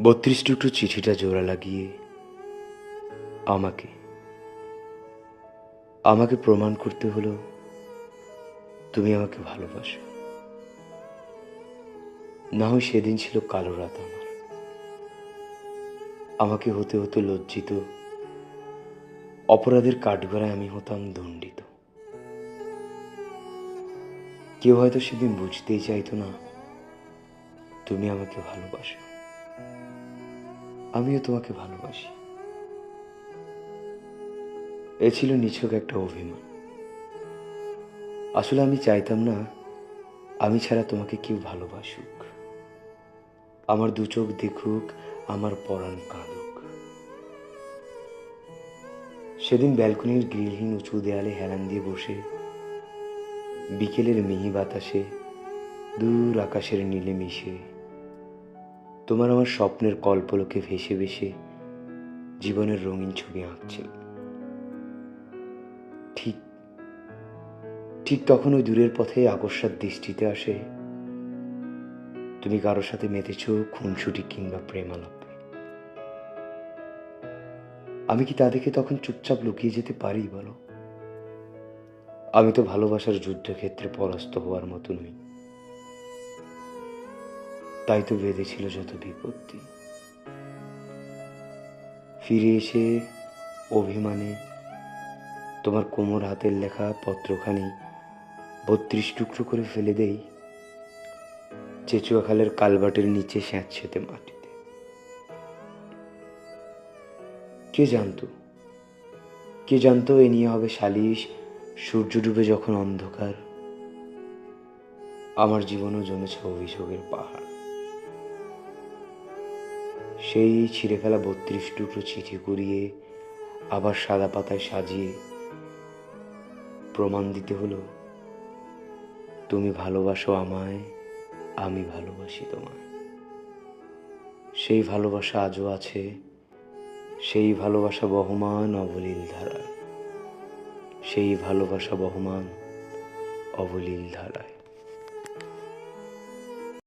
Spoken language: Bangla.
বত্রিশ টুকরো চিঠিটা জোড়া লাগিয়ে আমাকে আমাকে প্রমাণ করতে হলো তুমি আমাকে ভালোবাসো। না হয় সেদিন ছিল কালো রাত আমার। আমাকে হতে হতে লজ্জিত, অপরাধের কাঠগড়ায় আমি হতাম দণ্ডিত। কেউ হয়তো সেদিন বুঝতেই চাইতো না তুমি আমাকে ভালোবাসো। আমিও তোমাকে ভালোবাসি। এ ছিল নিছক একটা অভিমান। আসলে আমি চাইতাম না, আমি ছাড়া তোমাকে কেউ ভালোবাসুক। আমার দু চোখ দেখুক, আমার পরাণ কাঁদুক। সেদিন ব্যালকনির গ্রিলহীন উঁচু দেয়ালে হেলান দিয়ে বসে, বিকেলের মিহি বাতাসে দূর আকাশের নীলে মিশে তোমার আমার স্বপ্নের কল্পলোকে ভেসে ভেসে জীবনের রঙিন ছবি আঁকছিল। ঠিক ঠিক তখন ওই দূরের পথে আকস্মাত দৃষ্টিতে আসে, তুমি কারোর সাথে মেতেছ খুনসুটি কিংবা প্রেমালাপে। আমি কি তাদেরকে তখন চুপচাপ লুকিয়ে যেতে পারি, বলো? আমি তো ভালোবাসার যুদ্ধক্ষেত্রে পরাস্ত হওয়ার মতো নই। তাই তো বেঁধেছিল যত বিপত্তি। ফিরে এসে অভিমানে তোমার কোমর হাতের লেখা পত্রখানি বত্রিশ টুকরো করে ফেলে দেই চেচুয়া খালের কালবাটের নিচে স্যাঁতসেতে মাটিতে। কে জানতো কে জানতো এ নিয়ে হবে সালিশ, সূর্য ডুবে যখন অন্ধকার, আমার জীবনও জমেছে অভিযোগের পাহাড়। সেই ছিঁড়ে ফেলা বত্রিশ টুকরো চিঠি কুড়িয়ে আবার সাদা পাতায় সাজিয়ে প্রমাণ দিতে হলো, তুমি ভালোবাসো আমায়, আমি ভালোবাসি তোমায়। সেই ভালোবাসা আজও আছে, সেই ভালোবাসা বহমান অবলীল ধারায়, সেই ভালোবাসা বহমান অবলীল ধারায়।